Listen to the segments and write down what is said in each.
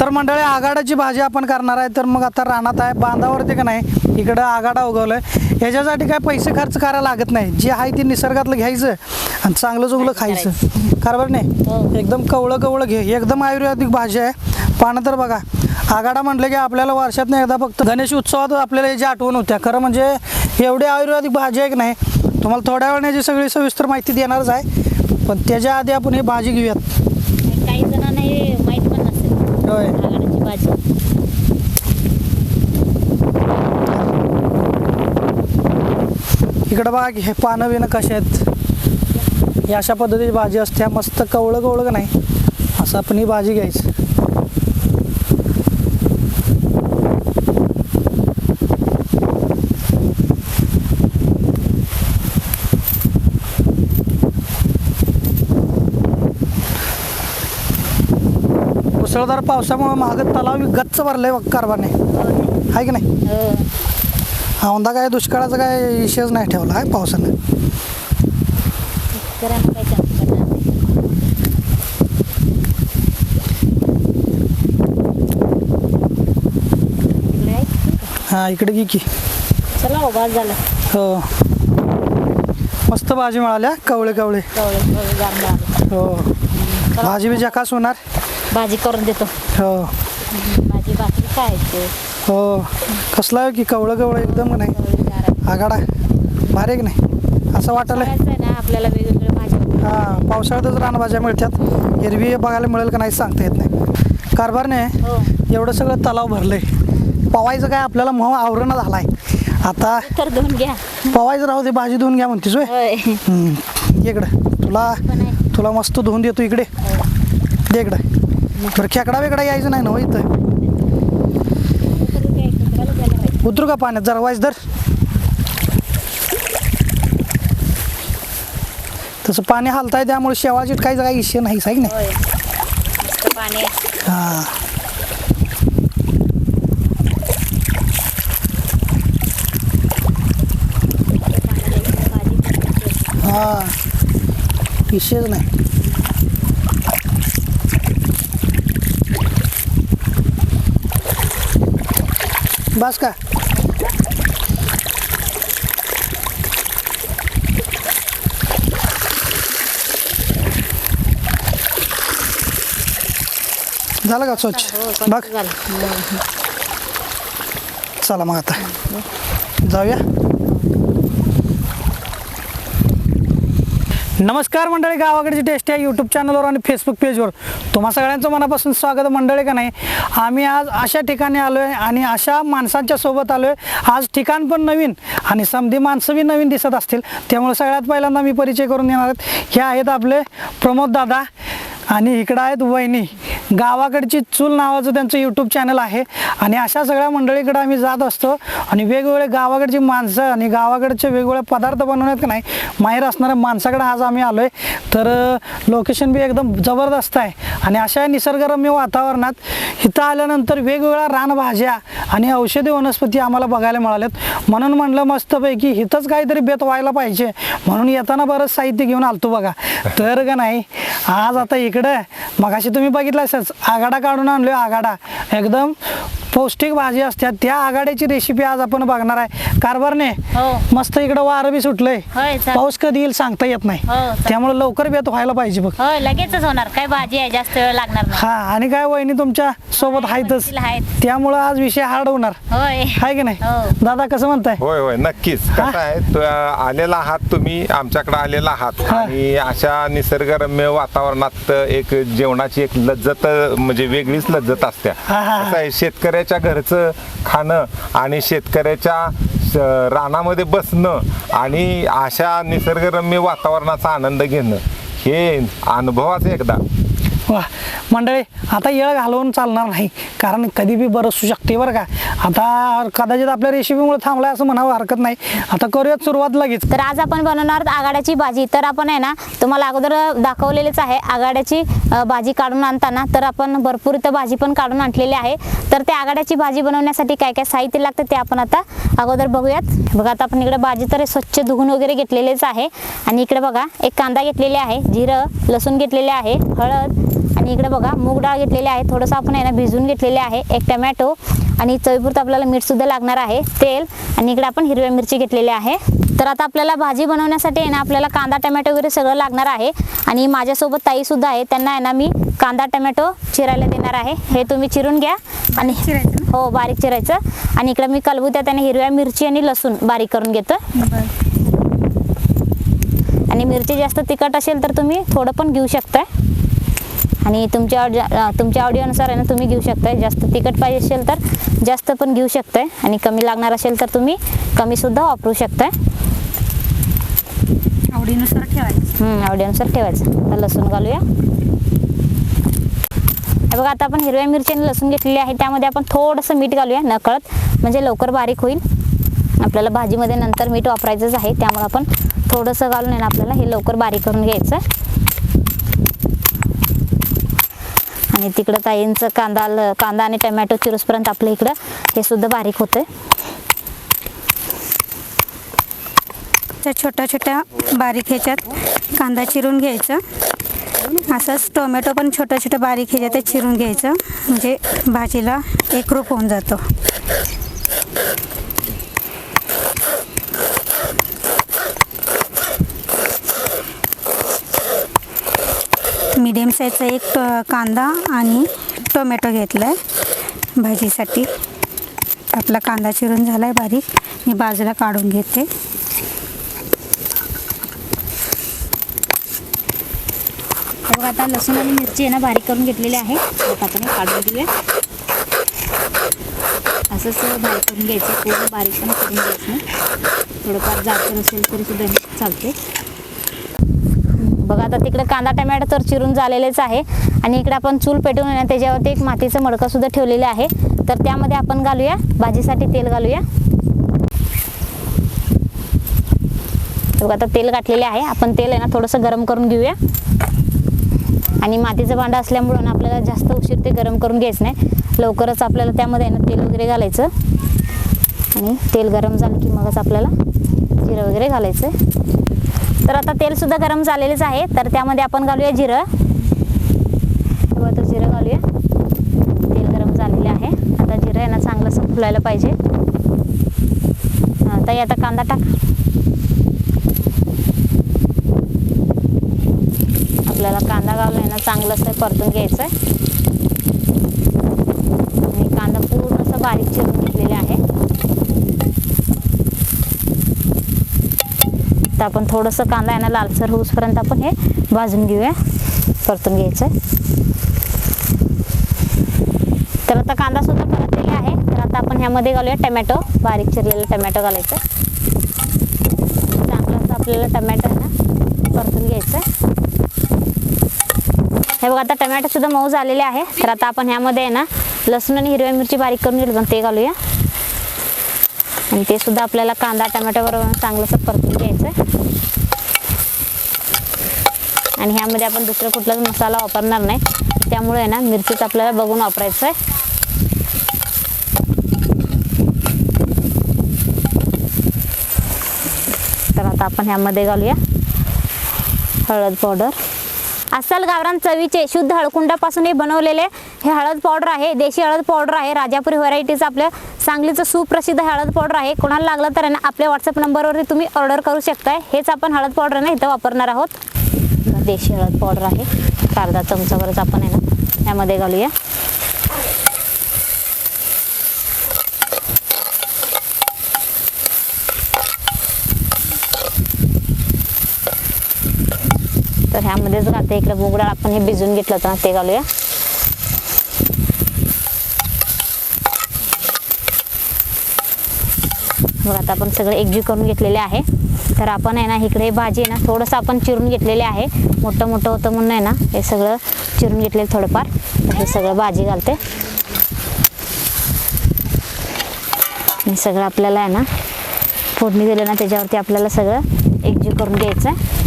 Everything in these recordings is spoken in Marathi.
तर मंडळी आघाडाची भाजी आपण करणार आहे. तर मग आता रानात आहे. बांधावरती का नाही? इकडं आघाडा उगवलं आहे याच्यासाठी काय पैसे खर्च करायला लागत नाही. जे आहे ते निसर्गातलं घ्यायचं आणि चांगलं चुगलं खायचं. बरोबर नाही? एकदम कवळं कवळं घे. एकदम आयुर्वेदिक भाजी आहे. पानं तर बघा. आघाडा म्हटलं की आपल्याला वर्षातनं एकदा फक्त गणेश उत्सवात आपल्याला याची आठवण होत्या. खरं म्हणजे एवढी आयुर्वेदिक भाजी आहे की नाही? तुम्हाला थोड्या वेळाने याची सगळी सविस्तर माहिती देणारच आहे. पण त्याच्या आधी आपण ही भाजी घेऊयात काही जणांना हे माहीत पण नसेल होय. भाजी इकडं बघा की हे पानं बिनं कसे आहेत? ही अशा पद्धतीची भाजी असते. मस्त कवळं कवळं का नाही? असं आपण ही भाजी घ्यायची. मुसळधार पावसामुळे महाग तलाव गच्च भरलंय बघ कारभाने आहे की नाही? हो औंधा काय दुष्काळाचा काय विषयच नाही ठेवला आहे पावसानं. शेतकऱ्यांना करणार नाही. इकडे आहे की? हां इकडे घे की. चला हो बाद झालं. हो. मस्त भाजी मिळाल्या कवळे कवळे कवळे. हो. भाजी बी जकास होणार? भाजी करून देतो. हो. भाजी भाकरी खायची हो. कसला आहे की कवळं कवळं एकदम नाही? आहे. आगाडा. भारी आहे की नाही? असं वाटलं करायचं आहे ना आपल्याला वेगवेगळ्या भाज्या हां पावसाळ्यातच रानभाज्या मिळतात. एरवी बघायला मिळेल का नाही सांगता येत नाही. कारभारने हो. एवढं सगळं तलाव भरलंय. पवायचं काय आपल्याला मोह आवरणं झालाय. आता तर धुवून घ्या. पवायचं राहू दे भाजी धुवून घ्या म्हणतीस होय? होय. हम्म, इकडं. तुला आहे. तुला मस्त धुवून देतो इकडे. दे इकडं. बरं खेकडा वेकडा यायचं नाही ना हो इथं? तर. उतरू का पाण्यात? जरा वाईस धर. तसं पाणी हालताय त्यामुळे शेवाळ चिटकायचं काही इश्य नाही आहे की नाही. हां. हां. विषयच नाही. बस का झालं का हो, स्वच्छ बघ झालं. हम्म. चला मग आता जाऊया नमस्कार मंडळी गावाकडची टेस्ट या यूट्यूब चॅनलवर आणि फेसबुक पेजवर तुम्हा सगळ्यांचं मनापासून स्वागत आहे मंडळी का नाही? आम्ही आज अशा ठिकाणी आलो आहे आणि अशा माणसांच्या सोबत आलो आहे आज ठिकाण पण नवीन आणि समधी माणसं बी नवीन दिसत असतील. त्यामुळे सगळ्यात पहिल्यांदा मी परिचय करून देणार आहेत हे आहेत आपले प्रमोद दादा. आणि इकडं आहेत वहिनी. गावाकडची चूल नावाचं त्यांचं यूट्यूब चॅनल आहे. आणि अशा सगळ्या मंडळीकडे आम्ही जात असतो. आणि वेगवेगळे गावाकडची माणसं आणि गावाकडचे वेगवेगळे पदार्थ बनवण्यात का नाही माहीर असणाऱ्या माणसाकडे आज आम्ही आलो आहे तर लोकेशन बी एकदम जबरदस्त आहे. आणि अशा निसर्गरम्य वातावरणात इथं आल्यानंतर वेगवेगळ्या रानभाज्या आणि औषधी वनस्पती आम्हाला बघायला मिळाल्यात. म्हणून म्हणलं मस्तपैकी इथंच काहीतरी बेत व्हायला पाहिजे. म्हणून येताना बरंच साहित्य घेऊन आलतो बघा. तर का नाही आज आता इकडं मगाशी तुम्ही बघितलं असंच. आघाडा काढून आणलो आघाडा. एकदम पौष्टिक भाजी असतात. त्या आघाड्याची रेसिपी आज आपण बघणार आहे. कारभारने हो. मस्त इकडं वारं बी सुटलंय. होय. पाऊस कधी येईल सांगता येत नाही. हो. त्यामुळे लवकर बेत व्हायला पाहिजे बघ. होय लगेचच होणार. काय भाजी आहे जास्त वेळ लागणार नाही. हा आणि काय वहिनी तुमच्यासोबत होय, आहेतच. वकील आहेत. त्यामुळं आज विषय हार्ड होणार. होय. आहे की नाही? हो. दादा कसं म्हणताय? होय होय नक्कीच. कसं आहे तो, आलेला आहात तुम्ही आमच्याकडे आलेला आहात. हा. आणि अशा निसर्गरम्य वातावरणात एक जेवणाची एक लज्जत म्हणजे वेगळीच लज्जत असते हा, हा, हा. कसं आहे शेतकऱ्याच्या घरचं खाणं आणि शेतकऱ्याच्या रानामध्ये बसणं आणि अशा निसर्गरम्य वातावरणाचा आनंद घेणं हे अनुभवाचं एकदा. वा. मंडळी आता येळ घालवून चालणार नाही. कारण कधी बी बरं असू शकते बरं का. आता कदाचित आपल्या रेसिपीमुळे थांबलाय असं म्हणावं हरकत नाही. आता करूयात सुरुवात लगेच. तर आज आपण बनवणार आघाड्याची आगाड्याची भाजी. तर आपण आहे ना तुम्हाला अगोदर दाखवलेलीच आहे. आगाड्याची भाजी काढून आणताना तर आपण भरपूर इथं भाजी पण काढून आणलेली आहे. तर त्या आगाड्याची भाजी बनवण्यासाठी काय काय साहित्य लागतं ते आपण आता अगोदर बघूयात. बघा आता आपण इकडे भाजी तर स्वच्छ धुवून वगैरे घेतलेलेच आहे. आणि इकडे बघा एक कांदा घेतलेला आहे. जिरं लसूण घेतलेले आहे. हळद आणि इकडे बघा मूग डाळ घेतलेली आहे. थोडंसं आपण आहे ना भिजून घेतलेले आहे. एक टमॅटो आणि चवीपुरतं आपल्याला मीठ सुद्धा लागणार आहे. तेल आणि इकडे आपण हिरव्या मिरची घेतलेली आहे. तर आता आपल्याला भाजी बनवण्यासाठी आहे ना आपल्याला कांदा टमॅटो वगैरे सगळं लागणार आहे. आणि माझ्यासोबत ताई सुद्धा आहे त्यांना आहे ना मी कांदा टमॅटो चिरायला देणार आहे. हे तुम्ही चिरून घ्या. आणि हो बारीक चिरायचं. आणि इकडे मी कलबुत्या त्याने हिरव्या मिरची आणि लसूण बारीक करून घेतो. आणि मिरची जास्त तिखट असेल तर तुम्ही थोडं पण घेऊ शकताय. आणि तुमच्या तुमच्या आवडीनुसार आहे ना तुम्ही घेऊ शकताय. जास्त तिखट पाहिजे असेल तर जास्त पण घेऊ शकताय. आणि कमी लागणार असेल तर तुम्ही कमी सुद्धा वापरू शकताय. आवडीनुसार ठेवायचं. आवडीनुसार ठेवायचं. आता लसूण घालूया. हे बघा आता आपण हिरव्या मिरची आणि लसूण घेतलेली आहे. त्यामध्ये आपण थोडंसं मीठ घालूया नकळत. म्हणजे लवकर बारीक होईल. आपल्याला भाजीमध्ये नंतर मीठ वापरायचंच आहे. त्यामुळे आपण थोडंसं घालून आहे ना आपल्याला हे लवकर बारीक करून घ्यायचं. आणि तिकडं ताईंचं कांदा कांदा आणि टमॅटो चिरूसपर्यंत आपलं इकडं हे सुद्धा बारीक होतं त्या छोट्या छोट्या बारीक ह्याच्यात कांदा चिरून घ्यायचं. असंच टोमॅटो पण छोट्या छोट्या बारीक ह्याच्यात चिरून घ्यायचं. म्हणजे भाजीला एकरूप होऊन जातो. मीडियम साईजचा एक कांदा आणि टोमॅटो घेतला आहे भाजीसाठी. आपला कांदा चिरून झाला आहे बारीक. मी बाजूला काढून घेते. हे बघा आता लसूण आणि मिरची आहे ना बारीक करून घेतलेली आहे. आता आपण काढून घेऊया. असंच बारीक करून घ्यायचं. पूर्ण बारीक पण करून घ्यायचं नाही. थोडंफार जास्त नसेल तरी सुद्धा चालते बघा आता तिकडे कांदा टमॅटो तर चिरून झालेलेच आहे. आणि इकडे आपण चूल पेटवून आहे ना त्याच्यावरती एक मातीचं मडकं सुद्धा ठेवलेलं आहे. तर त्यामध्ये आपण घालूया. भाजीसाठी तेल घालूया. बघा आता तेल घातलेले आहे. आपण तेल आहे ना थोडंसं गरम करून घेऊया. आणि मातीचं भांडं असल्यामुळं ना आपल्याला जास्त उशीर ते गरम करून घ्यायचं नाही. लवकरच आपल्याला त्यामध्ये आहे ना तेल वगैरे घालायचं. आणि तेल गरम झालं की मगच आपल्याला जिरं वगैरे घालायचं तर आता तेलसुद्धा गरम झालेलेच आहे. तर त्यामध्ये आपण घालूया जिरं. बघा, तर जिरं घालूया. तेल गरम झालेले आहे. आता जिरं आहे ना चांगलंसं फुलायला पाहिजे आता आता कांदा टाक. आपल्याला कांदा घालून आहे ना परतून घ्यायचं आहे आणि कांदा पूर्ण असं बारीक चिरून घेतलेले आहे. तर आपण थोडंसं कांदा आहे ना लालसर होऊसपर्यंत आपण हे भाजून घेऊया. परतून घ्यायचं आहे तर आता कांदा सुद्धा परतलेला आहे. तर आता आपण ह्यामध्ये घालूया टमॅटो. बारीक चिरलेलं टमॅटो घालायचं. चांगलं आपल्याला टमॅटो आहे ना परतून घ्यायचं आहे हे बघा आता टमॅटो सुद्धा मऊ झालेले आहे. तर आता आपण ह्यामध्ये आहे ना लसूण आणि हिरव्या मिरची बारीक करून घेतलं. ते घालूया. आणि ते सुद्धा आपल्याला कांदा टमॅटो बरोबर चांगलंसं परतून घ्यायचं आहे आणि ह्यामध्ये आपण दुसरा कुठलाच मसाला वापरणार नाही. त्यामुळे आहे ना मिरचीच आपल्याला बघून वापरायचं आहे. तर आता आपण ह्यामध्ये घालूया हळद पावडर. अस्सल गावरान चवीचे शुद्ध हळकुंडापासूनही बनवलेले हे हळद पावडर आहे देशी हळद पावडर आहे राजापुरी व्हरायटीचं आपल्या सांगलीचं सुप्रसिद्ध हळद पावडर आहे. कोणाला लागलं तर आहे ना आपल्या व्हॉट्सअप नंबरवरती तुम्ही ऑर्डर करू शकताय. हेच आपण हळद पावडर ना इथं वापरणार आहोत. देशी हळद पावडर आहे. अर्धा चमचावरच आपण आहे ना यामध्ये घालूया. तर ह्यामध्येच घालते इकडे मूग आपण हे भिजून घेतलं तर ते घालूया. बघा आता आपण सगळं एकजीव करून घेतलेले आहे. तर आपण आहे ना इकडे भाजी आहे ना थोडंसं आपण चिरून घेतलेले आहे. मोठं मोठं होतं म्हणून आहे ना हे सगळं चिरून घेतलेलं थोडंफार. तर हे सगळं भाजी घालते. हे सगळं आपल्याला आहे ना फोडणी दिलं ना त्याच्यावरती आपल्याला सगळं एकजीव करून घ्यायचं आहे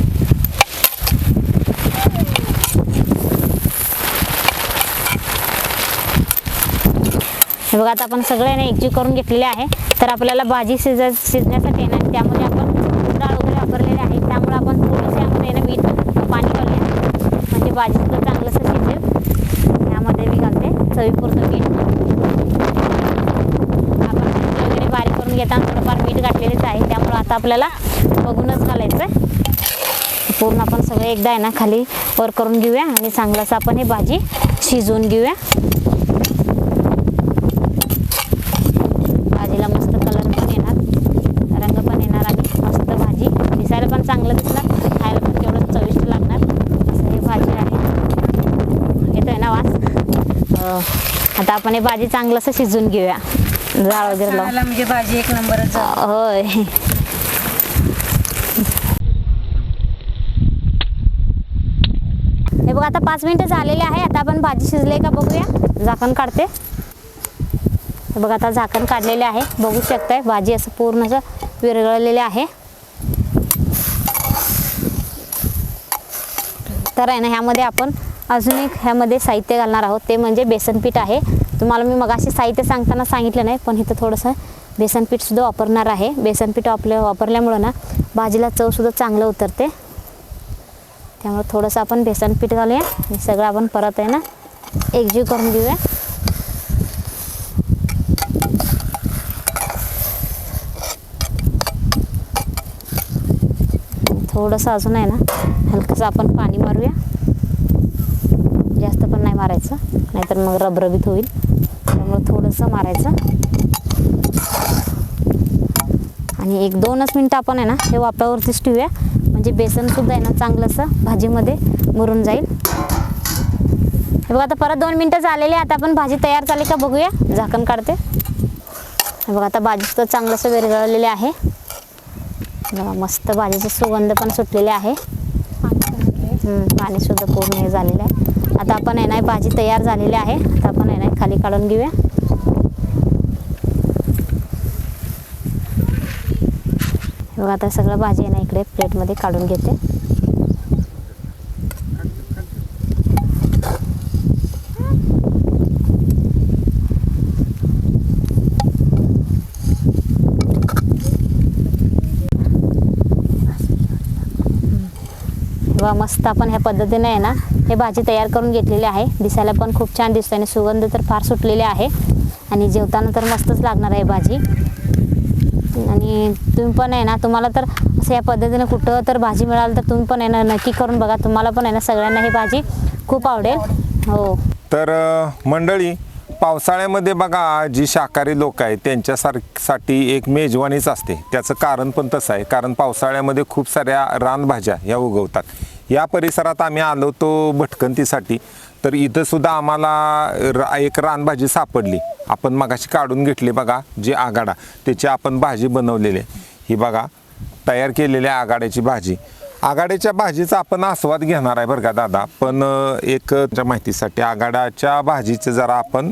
हे बघा आता आपण सगळं ना एकजीव करून घेतलेले आहे. तर आपल्याला भाजी शिज शिजण्यासाठी आहे ना त्यामध्ये आपण डाळ वगैरे वापरलेली आहे. त्यामुळे आपण थोडंसं यामध्ये आहे ना मीठ पाणी घालूया. म्हणजे भाजी सुद्धा चांगलंसं शिजेल. चवीपुरतं मीठ. आपण वगैरे बारीक करून घेताना थोडंफार मीठ घातलेलेच आहे. त्यामुळं आता आपल्याला बघूनच घालायचं आहे पूर्ण आपण सगळं एकदा आहे ना खाली वर करून घेऊया आणि चांगलंसं आपण हे भाजी शिजवून घेऊया भाजीला मस्त कलर पण येणार रंग पण येणार आणि मस्त भाजी दिसायला पण चांगलं दिसणार खायला पण तेवढं चविष्ट लागणार असं हे भाजी आहे येतोय ना वास अं, आता आपण हे भाजी चांगलं असं शिजवून घेऊया. जाळ वगैरे लावून. म्हणजे भाजी एक नंबरच होय. हे बघ आता पाच मिनिटं झालेले आहे. आता आपण भाजी शिजले का बघूया. झाकण काढते. बघ आता झाकण काढलेले आहे. बघू शकताय भाजी असं पूर्ण असं विरघळलेले आहे. तर आहे ना ह्यामध्ये आपण अजून एक ह्यामध्ये साहित्य घालणार आहोत. ते म्हणजे बेसनपीठ आहे. तुम्हाला मी मगाशी साहित्य सांगताना सांगितलं नाही पण इथं थोडंसं बेसनपीठसुद्धा वापरणार आहे. बेसनपीठ पीठ वापरल्यामुळं ना भाजीला चवसुद्धा चांगलं उतरते. त्यामुळे थोडंसं आपण बेसनपीठ घालूया. हे सगळं आपण परत आहे ना एकजीव करून घेऊया. थोडंसं अजून आहे ना हलकंसं आपण पाणी मारूया. मारायचं. नाहीतर मग रबरबीत होईल त्यामुळे थोडंसं मारायचं. आणि एक दोनच मिनटं आपण आहे ना हे वाफ्यावरतीच ठेवूया. म्हणजे बेसनसुद्धा आहे ना चांगलं असं भाजीमध्ये मुरून जाईल. हे बघा आता परत दोन मिनटं झालेली आहे. आता आपण भाजी तयार झाली का बघूया. झाकण काढते. हे बघा आता भाजीसुद्धा चांगलं असं विरघळलेले आहे. मस्त भाजीचा सुगंध पण सुटलेले आहे. पाणीसुद्धा पूर्ण हे झालेलं आहे. आता आपण आहे ना भाजी तयार झालेली आहे. आता आपण आहे ना खाली काढून घेऊया. बघा आता सगळं भाजी आहे ना इकडे प्लेटमध्ये काढून घेते. बघा मस्त आपण ह्या पद्धतीने आहे ना हे भाजी तयार करून घेतलेली आहे. दिसायला पण खूप छान दिसते आणि सुगंध तर फार सुटलेले आहे. आणि जेवताना तर मस्तच लागणार आहे भाजी. आणि तुम्ही पण आहे ना तुम्हाला तर असं या पद्धतीने कुठं तर भाजी मिळाली तर तुम्ही पण आहे ना नक्की करून बघा. तुम्हाला पण आहे ना सगळ्यांना ही भाजी खूप आवडेल. हो. तर मंडळी पावसाळ्यामध्ये बघा जी शाकाहारी लोक आहेत त्यांच्यासारखीसाठी एक मेजवानीच असते. त्याचं कारण पण तसं आहे. कारण पावसाळ्यामध्ये खूप साऱ्या रानभाज्या या उगवतात. या परिसरात आम्ही आलो तो भटकंतीसाठी. तर इथं सुद्धा आम्हाला रा एक रानभाजी सापडली. आपण मगाशी काढून घेतली बघा जी आगाडा. त्याची आपण भाजी बनवलेली ही बघा तयार केलेली आहे आगाड्याची भाजी. आगाड्याच्या भाजीचा आपण आस्वाद घेणार आहे बरं का दादा. पण एक माहितीसाठी आगाडाच्या भाजीचं जरा आपण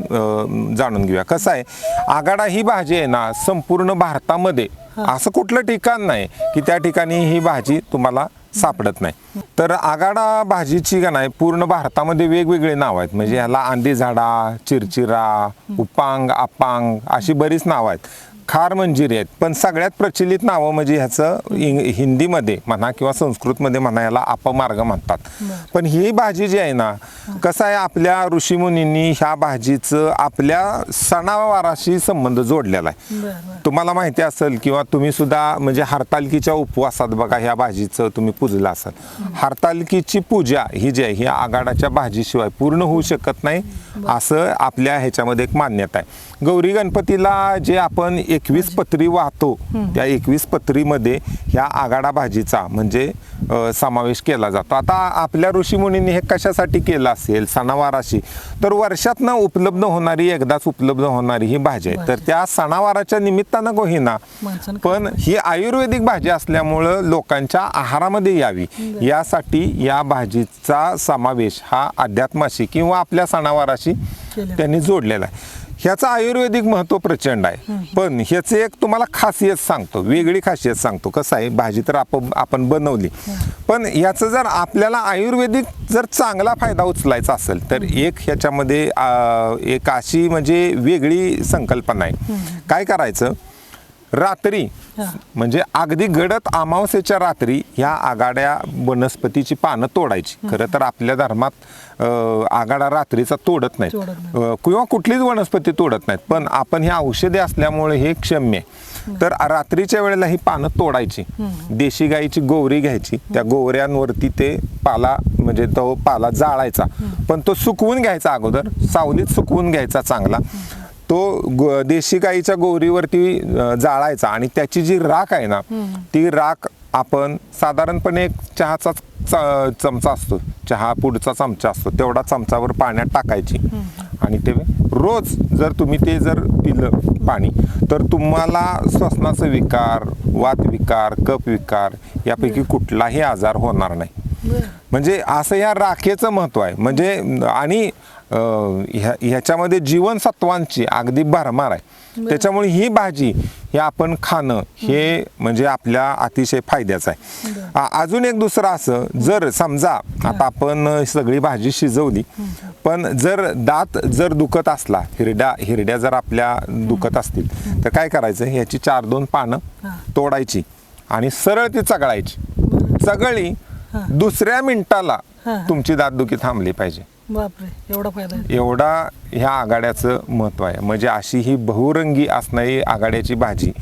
जाणून घेऊया. कसं आहे आगाडा ही भाजी आहे ना संपूर्ण भारतामध्ये असं कुठलं ठिकाण नाही की त्या ठिकाणी ही भाजी तुम्हाला सापडत नाही. तर आगाडा भाजीची का नाही पूर्ण भारतामध्ये वेगवेगळे नाव आहेत. म्हणजे ह्याला आंधी झाडा चिरचिरा उपांग अपांग अशी बरीच नावं आहेत. खार मंजिरी आहेत. पण सगळ्यात प्रचलित नावं म्हणजे ह्याचं हिंदीमध्ये म्हणा किंवा संस्कृतमध्ये म्हणा याला अपमार्ग म्हणतात. पण ही भाजी जी आहे ना कसं आहे आपल्या ऋषीमुनींनी ह्या भाजीचं आपल्या सणावाराशी संबंध जोडलेला आहे. तुम्हाला माहिती असेल किंवा तुम्ही सुद्धा म्हणजे हरतालकीच्या उपवासात बघा ह्या भाजीचं तुम्ही पूजलं असाल. हरतालकीची पूजा ही जी आहे ही आगाडाच्या भाजीशिवाय पूर्ण होऊ शकत नाही असं आपल्या ह्याच्यामध्ये एक मान्यता आहे. गौरी गणपतीला जे आपण एकवीस पत्री वाहतो. त्या एकवीस पत्रीमध्ये ह्या आगाडा भाजीचा म्हणजे समावेश केला जातो. आता आपल्या ऋषीमुनींनी हे कशासाठी केलं असेल? सणावाराशी. तर वर्षातनं उपलब्ध होणारी एकदाच उपलब्ध होणारी ही भाजी आहे. तर त्या सणावाराच्या निमित्तानं होईना माणसानं पण ही आयुर्वेदिक भाजी असल्यामुळं लोकांच्या आहारामध्ये यावी. यासाठी या भाजीचा समावेश हा अध्यात्माशी किंवा आपल्या सणावाराशी. त्यांनी जोडलेला आहे. ह्याचं आयुर्वेदिक महत्त्व प्रचंड आहे. पण ह्याचं एक तुम्हाला खासियत सांगतो वेगळी खासियत सांगतो. कसं आहे भाजी तर आपण आपण बनवली. पण याचं जर आपल्याला आयुर्वेदिक जर चांगला फायदा उचलायचा असेल तर एक ह्याच्यामध्ये एक अशी म्हणजे वेगळी संकल्पना आहे. काय करायचं रात्री म्हणजे अगदी गडद अमावस्येच्या रात्री ह्या आगाड्या वनस्पतीची पानं तोडायची. खरं तर आपल्या धर्मात अं, आगाडा रात्रीचा तोडत नाहीत. किंवा कुठलीच वनस्पती तोडत नाहीत. पण आपण हे औषधे असल्यामुळे हे क्षम्य. आहे. तर रात्रीच्या वेळेला ही पानं तोडायची. देशी गाईची गोवरी घ्यायची. त्या गोवऱ्यांवरती ते पाला म्हणजे तो पाला जाळायचा. पण तो सुकवून घ्यायचा अगोदर. सावलीत सुकवून घ्यायचा चांगला. तो गो- देशी गाईच्या गोवरीवरती अं, जाळायचा आणि त्याची जी राख आहे ना ती राख आपण साधारणपणे एक चहाचा चमचा असतो. चहा पुढचा चमचा असतो. तेवढा चमचावर पाण्यात टाकायची. आणि ते रोज जर तुम्ही ते जर पिलं पाणी तर तुम्हाला श्वसनाचा विकार वात विकार कफ विकार यापैकी कुठलाही आजार होणार नाही. म्हणजे असं या राखेचं महत्त्व आहे. म्हणजे आणि ह्या ह्याच्यामध्ये जीवनसत्वांची अगदी भरमार आहे. त्याच्यामुळे ही भाजी हे आपण खाणं हे म्हणजे आपल्या अतिशय फायद्याचं आहे. अजून एक दुसरं असं जर समजा आता आपण सगळी भाजी शिजवली पण जर दात जर दुखत असला हिरड्या हिरड्या जर आपल्या दुखत असतील तर काय करायचं? ह्याची चार दोन पानं तोडायची आणि सरळ ती चगळायची. चगळी दुसऱ्या मिनिटाला. तुमची दातदुखी थांबली पाहिजे. बापरे एवढा फायदा आहे. एवढा ह्या आघाड्याचं महत्त्व आहे. म्हणजे अशी ही बहुरंगी असणारी आघाड्याची भाजी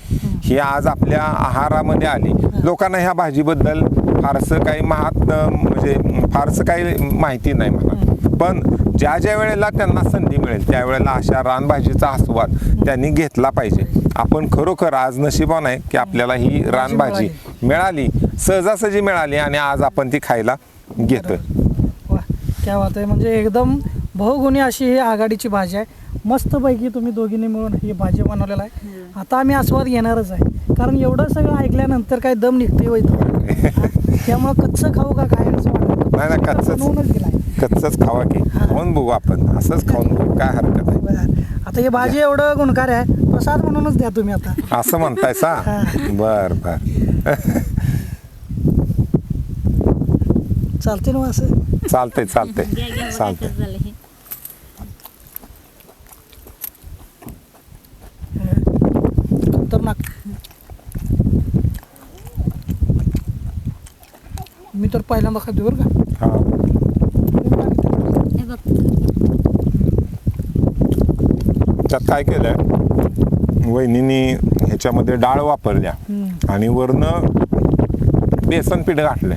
ही आज आपल्या आहारामध्ये आली. लोकांना ह्या भाजीबद्दल फारसं काही महात म्हणजे फारसं काही माहिती नाही मला पण ज्या ज्या वेळेला त्यांना संधी मिळेल त्यावेळेला अशा रानभाजीचा आस्वाद त्यांनी घेतला पाहिजे. आपण खरोखर आज नशिबान आहे की आपल्याला ही रानभाजी मिळाली सहजासहजी मिळाली आणि आज आपण ती खायला घेतोय. क्या बात आहे म्हणजे एकदम बहुगुणी अशी ही आघाडीची भाजी आहे. मस्तपैकी तुम्ही दोघींनी मिळून ही भाजी बनवलेला आहे. आता आम्ही आस्वाद घेणारच आहे. कारण एवढं सगळं ऐकल्यानंतर काय दम निघते होईल त्यामुळं कच्चं खाऊ का काय असं नाही ना कच्चच. कच्चच खावा की. खाऊन बघू आपण. असंच खाऊन बघू. काय हरकत आहे. आता ही भाजी एवढं गुणकार आहे. प्रसाद म्हणूनच द्या तुम्ही आता. असं म्हणताय सा बर बर. चालते ना असं? चालतंय चालतंय. चालतंय. खतरनाक. मी तर पहिल्यांदा खातो बरं का. हा. त्यात काय केलंय? वहिनीनी ह्याच्यामध्ये डाळ वापरल्या आणि वरनं बेसन पीठ घातलंय.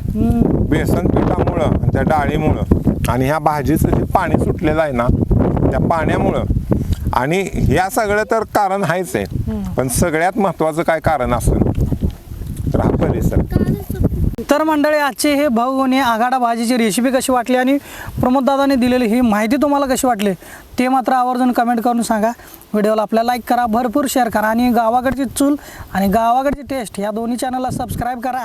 बेसन पिठामुळं आणि त्या डाळीमुळं आणि ह्या भाजीचं जे पाणी सुटलेलं आहे ना त्या पाण्यामुळं. आणि ह्या सगळं तर कारण आहेच आहे पण सगळ्यात महत्वाचं काय कारण असेल? तर हा परिसर. तर मंडळी आजचे हे भाऊगुणी आघाडा भाजीची रेसिपी कशी वाटली आणि प्रमोद दादाने दिलेली ही माहिती तुम्हाला कशी वाटली ते मात्र आवर्जून कमेंट करून सांगा. व्हिडिओला आपल्या लाईक करा भरपूर शेअर करा आणि गावाकडची चूल आणि गावाकडची टेस्ट या दोन्ही चॅनलला सबस्क्राईब करा.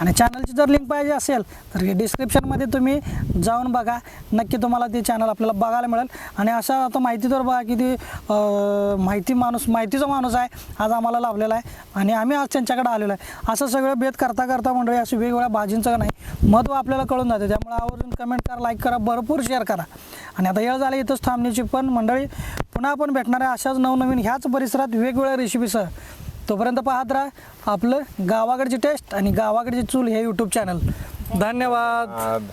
आणि चॅनलची जर लिंक पाहिजे असेल तर डिस्क्रिप्शनमध्ये तुम्ही जाऊन बघा. नक्की तुम्हाला ते चॅनल आपल्याला बघायला मिळेल. आणि अशा आता माहिती तर बघा की ते माहिती माणूस माहितीचा माणूस आहे आज आम्हाला लाभलेला आहे. आणि आम्ही आज त्यांच्याकडे आलेलो आहे. असं सगळं भेद करता करता मंडळी अशी वेगवेगळ्या भाजींचं नाही. महत्त्व आपल्याला कळून जाते. त्यामुळे आवर्जून कमेंट करा लाईक करा भरपूर शेअर करा. आणि आता वेळ झाली इथंच थांबण्याची पण मंडळी पुन्हा आपण भेटणार आहे अशाच नवनवीन ह्याच परिसरात वेगवेगळ्या रेसिपीसह तोपर्यंत पाहत राहा आपलं गावाकडची टेस्ट आणि गावाकडची चूल हे यूट्यूब चॅनल धन्यवाद.